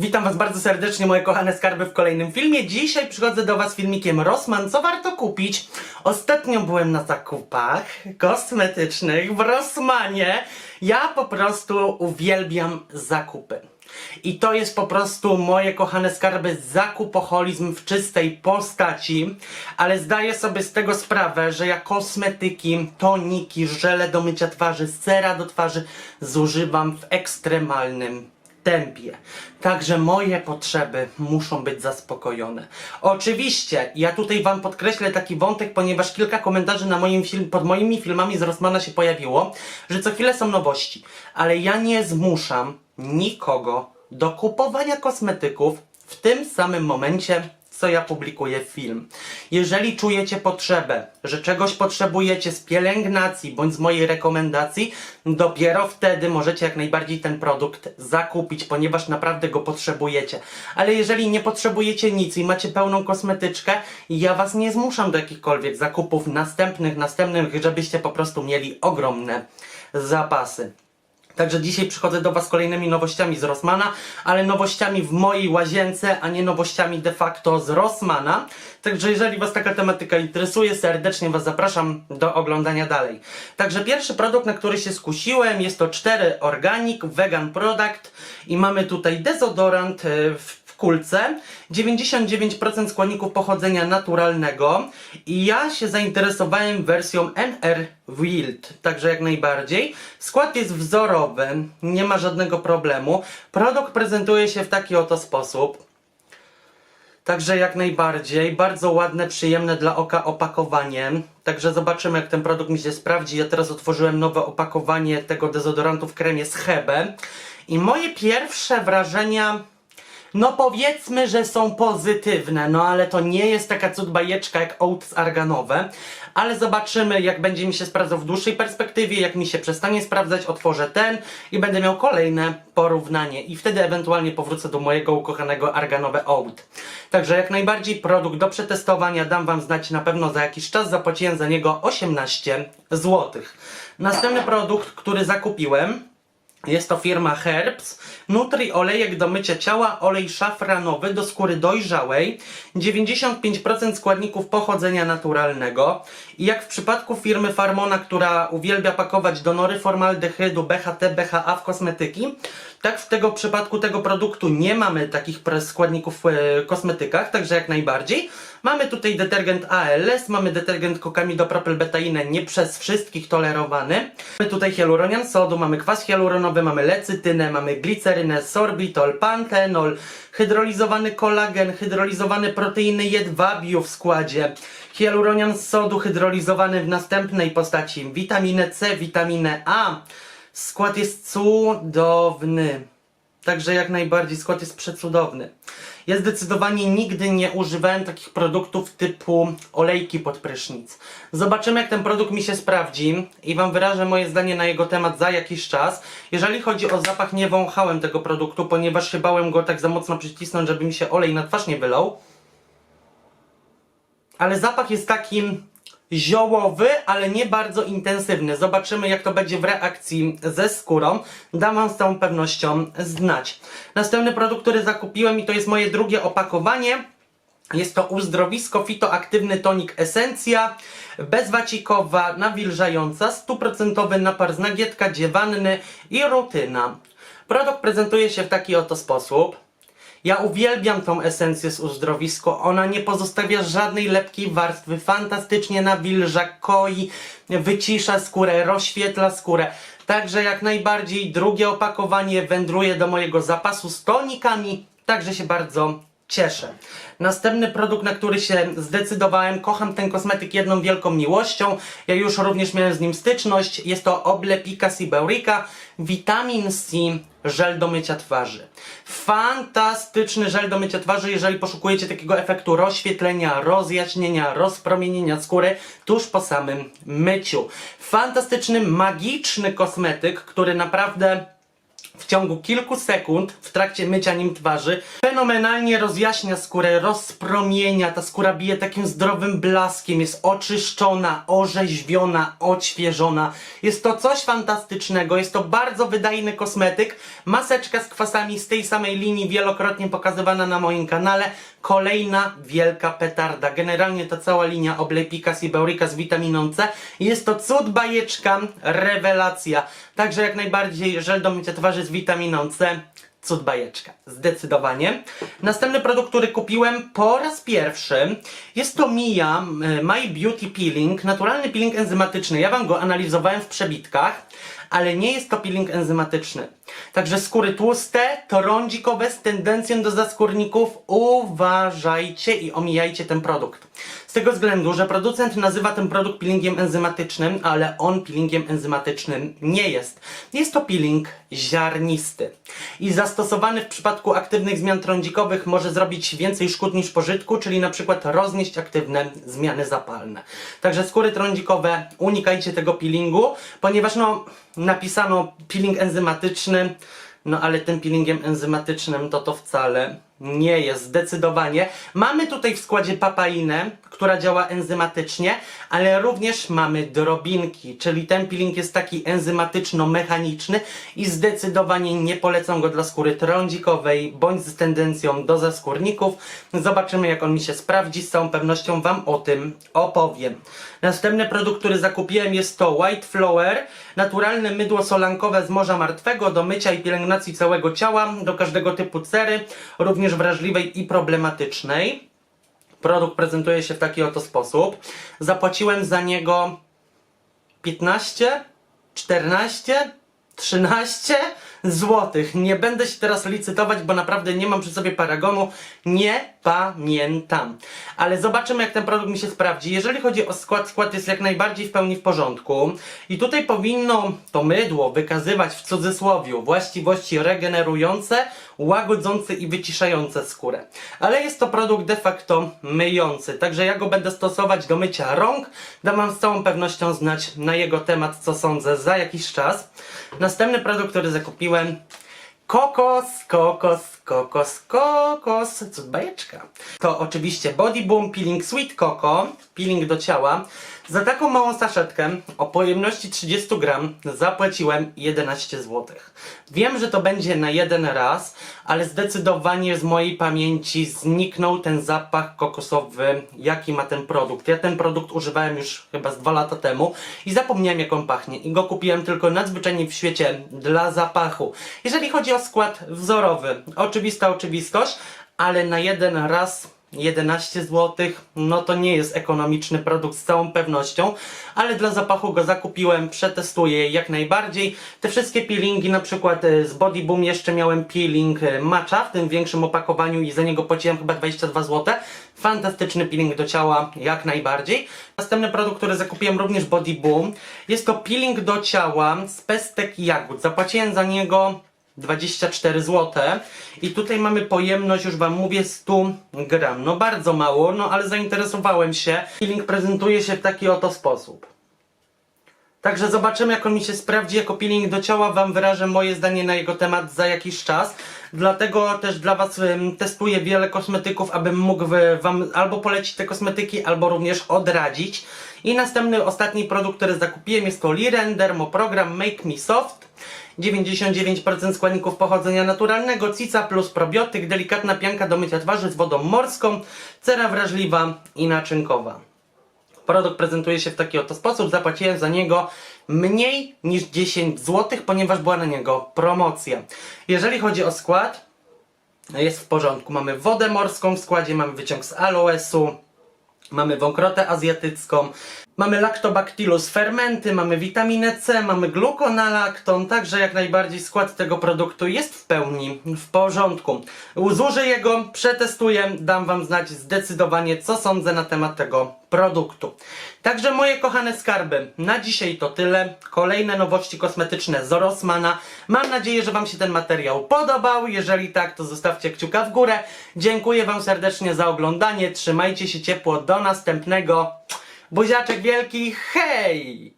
Witam Was bardzo serdecznie, moje kochane skarby, w kolejnym filmie. Dzisiaj przychodzę do Was filmikiem Rossmann, co warto kupić. Ostatnio byłem na zakupach kosmetycznych w Rossmanie. Ja po prostu uwielbiam zakupy. I to jest po prostu moje kochane skarby zakupoholizm w czystej postaci, ale zdaję sobie z tego sprawę, że ja kosmetyki, toniki, żele do mycia twarzy, cera do twarzy zużywam w ekstremalnym tempie. Także moje potrzeby muszą być zaspokojone. Oczywiście, ja tutaj Wam podkreślę taki wątek, ponieważ kilka komentarzy na moim film, pod moimi filmami z Rossmana się pojawiło, że co chwilę są nowości, ale ja nie zmuszam nikogo do kupowania kosmetyków w tym samym momencie, co ja publikuję film. Jeżeli czujecie potrzebę, że czegoś potrzebujecie z pielęgnacji bądź z mojej rekomendacji, dopiero wtedy możecie jak najbardziej ten produkt zakupić, ponieważ naprawdę go potrzebujecie. Ale jeżeli nie potrzebujecie nic i macie pełną kosmetyczkę, ja was nie zmuszam do jakichkolwiek zakupów następnych, następnych, żebyście po prostu mieli ogromne zapasy. Także dzisiaj przychodzę do Was z kolejnymi nowościami z Rossmana, ale nowościami w mojej łazience, a nie nowościami de facto z Rossmana. Także jeżeli Was taka tematyka interesuje, serdecznie Was zapraszam do oglądania dalej. Także pierwszy produkt, na który się skusiłem, jest to 4 Organic Vegan Product i mamy tutaj dezodorant e, w kulce, 99% składników pochodzenia naturalnego i ja się zainteresowałem wersją NR Wild, także jak najbardziej. Skład jest wzorowy, nie ma żadnego problemu. Produkt prezentuje się w taki oto sposób. Także jak najbardziej, bardzo ładne, przyjemne dla oka opakowanie. Także zobaczymy jak ten produkt mi się sprawdzi. Ja teraz otworzyłem nowe opakowanie tego dezodorantu w kremie z Hebe. I moje pierwsze wrażenia no powiedzmy, że są pozytywne, no ale to nie jest taka cud bajeczka jak oats arganowe, ale zobaczymy jak będzie mi się sprawdzał w dłuższej perspektywie, jak mi się przestanie sprawdzać, otworzę ten i będę miał kolejne porównanie i wtedy ewentualnie powrócę do mojego ukochanego arganowe oat. Także jak najbardziej produkt do przetestowania, dam wam znać na pewno za jakiś czas, zapłaciłem za niego 18 zł. Następny produkt, który zakupiłem jest to firma Herbs. Nutri olejek do mycia ciała, olej szafranowy do skóry dojrzałej, 95% składników pochodzenia naturalnego. I jak w przypadku firmy Farmona, która uwielbia pakować donory formaldehydu, BHT, BHA w kosmetyki, tak w tego przypadku tego produktu nie mamy takich składników w e, kosmetykach, także jak najbardziej. Mamy tutaj detergent ALS, mamy detergent kokamidopropylbetainę nie przez wszystkich tolerowany. Mamy tutaj hialuronian sodu, mamy kwas hialuronowy, mamy lecytynę, mamy glicerynę, sorbitol, pantenol, hydrolizowany kolagen, hydrolizowane proteiny jedwabiu w składzie, hialuronian sodu hydrolizowany w następnej postaci, witaminę C, witaminę A. Skład jest cudowny. Także jak najbardziej skład jest przecudowny. Ja zdecydowanie nigdy nie używałem takich produktów typu olejki pod prysznic. Zobaczymy jak ten produkt mi się sprawdzi i Wam wyrażę moje zdanie na jego temat za jakiś czas. Jeżeli chodzi o zapach, nie wąchałem tego produktu, ponieważ się bałem go tak za mocno przycisnąć, żeby mi się olej na twarz nie wylał. Ale zapach jest taki ziołowy, ale nie bardzo intensywny. Zobaczymy jak to będzie w reakcji ze skórą. Dam wam z całą pewnością znać. Następny produkt, który zakupiłem i to jest moje drugie opakowanie. Jest to uzdrowisko fitoaktywny tonik esencja, bezwacikowa, nawilżająca, stuprocentowy napar z nagietka, dziewanny i rutyna. Produkt prezentuje się w taki oto sposób. Ja uwielbiam tą esencję z uzdrowisko. Ona nie pozostawia żadnej lepkiej warstwy. Fantastycznie nawilża, koi, wycisza skórę, rozświetla skórę. Także jak najbardziej drugie opakowanie wędruje do mojego zapasu z tonikami. Także się bardzo cieszę. Następny produkt, na który się zdecydowałem, kocham ten kosmetyk jedną wielką miłością. Ja już również miałem z nim styczność. Jest to Oblepika Siberica Vitamin C żel do mycia twarzy. Fantastyczny żel do mycia twarzy, jeżeli poszukujecie takiego efektu rozświetlenia, rozjaśnienia, rozpromienienia skóry tuż po samym myciu. Fantastyczny, magiczny kosmetyk, który naprawdę w ciągu kilku sekund w trakcie mycia nim twarzy fenomenalnie rozjaśnia skórę, rozpromienia, ta skóra bije takim zdrowym blaskiem, jest oczyszczona, orzeźwiona, odświeżona. Jest to coś fantastycznego, jest to bardzo wydajny kosmetyk, maseczka z kwasami z tej samej linii, wielokrotnie pokazywana na moim kanale. Kolejna wielka petarda. Generalnie ta cała linia Oblepika Siberica z witaminą C. Jest to cud bajeczka, rewelacja. Także jak najbardziej żel do mycia twarzy z witaminą C. Cud bajeczka, zdecydowanie. Następny produkt, który kupiłem po raz pierwszy, jest to Mia y, My Beauty Peeling, naturalny peeling enzymatyczny. Ja Wam go analizowałem w przebitkach, ale nie jest to peeling enzymatyczny. Także skóry tłuste, trądzikowe z tendencją do zaskórników, uważajcie i omijajcie ten produkt. Z tego względu, że producent nazywa ten produkt peelingiem enzymatycznym, ale on peelingiem enzymatycznym nie jest. Jest to peeling ziarnisty i zastosowany w przypadku aktywnych zmian trądzikowych może zrobić więcej szkód niż pożytku, czyli na przykład roznieść aktywne zmiany zapalne. Także skóry trądzikowe, unikajcie tego peelingu, ponieważ no napisano peeling enzymatyczny, no ale tym peelingiem enzymatycznym to to wcale nie jest, zdecydowanie. Mamy tutaj w składzie papainę, która działa enzymatycznie, ale również mamy drobinki, czyli ten peeling jest taki enzymatyczno-mechaniczny i zdecydowanie nie polecam go dla skóry trądzikowej, bądź z tendencją do zaskórników. Zobaczymy jak on mi się sprawdzi, z całą pewnością Wam o tym opowiem. Następny produkt, który zakupiłem jest to White Flower, naturalne mydło solankowe z Morza Martwego do mycia i pielęgnacji całego ciała, do każdego typu cery, również wrażliwej i problematycznej. Produkt prezentuje się w taki oto sposób. Zapłaciłem za niego 15, 14, 13 złotych. Nie będę się teraz licytować, bo naprawdę nie mam przy sobie paragonu. Nie pamiętam. Ale zobaczymy, jak ten produkt mi się sprawdzi. Jeżeli chodzi o skład, skład jest jak najbardziej w pełni w porządku. I tutaj powinno to mydło wykazywać w cudzysłowiu właściwości regenerujące, łagodzące i wyciszające skórę. Ale jest to produkt de facto myjący, także ja go będę stosować do mycia rąk. Dam wam z całą pewnością znać na jego temat, co sądzę za jakiś czas. Następny produkt, który zakupiłem Kokos, kokos, kokos, kokos, cud bajeczka. To oczywiście Body Boom Peeling Sweet Coco, peeling do ciała. Za taką małą saszetkę o pojemności 30 gram zapłaciłem 11 zł. Wiem, że to będzie na jeden raz, ale zdecydowanie z mojej pamięci zniknął ten zapach kokosowy, jaki ma ten produkt. Ja ten produkt używałem już chyba z dwa lata temu i zapomniałem jak on pachnie i go kupiłem tylko nadzwyczajnie w świecie dla zapachu. Jeżeli chodzi o skład wzorowy, oczywista oczywistość, ale na jeden raz 11 zł, no to nie jest ekonomiczny produkt z całą pewnością, ale dla zapachu go zakupiłem, przetestuję jak najbardziej. Te wszystkie peelingi, na przykład e, z Body Boom jeszcze miałem peeling e, matcha w tym większym opakowaniu i za niego płaciłem chyba 22 zł. Fantastyczny peeling do ciała, jak najbardziej. Następny produkt, który zakupiłem również Body Boom, jest to peeling do ciała z pestek jagód. Zapłaciłem za niego 24 zł. I tutaj mamy pojemność, już Wam mówię, 100 gram. No bardzo mało, no ale zainteresowałem się. Peeling prezentuje się w taki oto sposób. Także zobaczymy, jak on mi się sprawdzi jako peeling do ciała. Wam wyrażę moje zdanie na jego temat za jakiś czas. Dlatego też dla Was testuję wiele kosmetyków, abym mógł Wam albo polecić te kosmetyki, albo również odradzić. I następny, ostatni produkt, który zakupiłem jest to Liren Dermoprogram Make Me Soft. 99% składników pochodzenia naturalnego, cica plus probiotyk, delikatna pianka do mycia twarzy z wodą morską, cera wrażliwa i naczynkowa. Produkt prezentuje się w taki oto sposób. Zapłaciłem za niego mniej niż 10 zł, ponieważ była na niego promocja. Jeżeli chodzi o skład, jest w porządku. Mamy wodę morską w składzie, mamy wyciąg z aloesu, mamy wąkrotę azjatycką, mamy lactobacillus fermenty, mamy witaminę C, mamy gluconalakton, także jak najbardziej skład tego produktu jest w pełni w porządku. Zużyję go, przetestuję, dam Wam znać zdecydowanie co sądzę na temat tego produktu. Także moje kochane skarby, na dzisiaj to tyle. Kolejne nowości kosmetyczne z Rossmana. Mam nadzieję, że Wam się ten materiał podobał. Jeżeli tak, to zostawcie kciuka w górę. Dziękuję Wam serdecznie za oglądanie. Trzymajcie się ciepło. Do następnego. Buziaczek wielki. Hej!